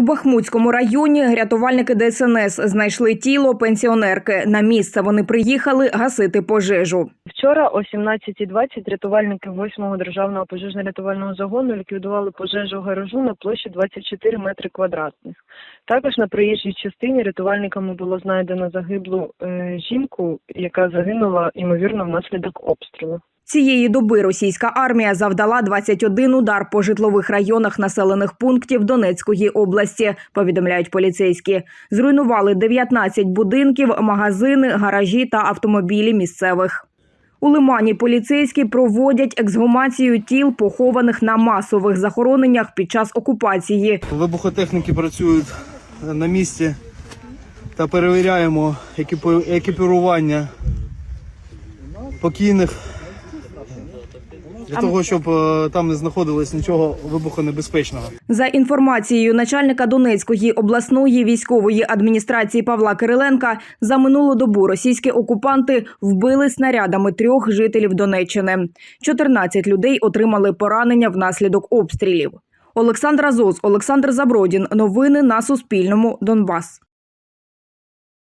У Бахмутському районі рятувальники ДСНС знайшли тіло пенсіонерки. На місце вони приїхали гасити пожежу. Вчора о 17.20 рятувальники 8-го державного пожежно-рятувального загону ліквідували пожежу гаражу на площі 24 метри квадратних. Також на проїжджій частині рятувальниками було знайдено загиблу е, жінку, яка загинула ймовірно внаслідок обстрілу. Цієї доби російська армія завдала 21 удар по житлових районах населених пунктів Донецької області. Повідомляють поліцейські. Зруйнували 19 будинків, магазини, гаражі та автомобілі місцевих. У лимані поліцейські проводять ексгумацію тіл, похованих на масових захороненнях під час окупації. Вибухотехніки працюють на місці та перевіряємо екіпірування покійних для того, щоб е, там не знаходилось нічого вибухонебезпечного. За інформацією начальника Донецької обласної військової адміністрації Павла Кириленка, за минулу добу російські окупанти вбили снарядами трьох жителів Донеччини. 14 людей отримали поранення внаслідок обстрілів. Олександр Азоз, Олександр Забродін. Новини на Суспільному. Донбас.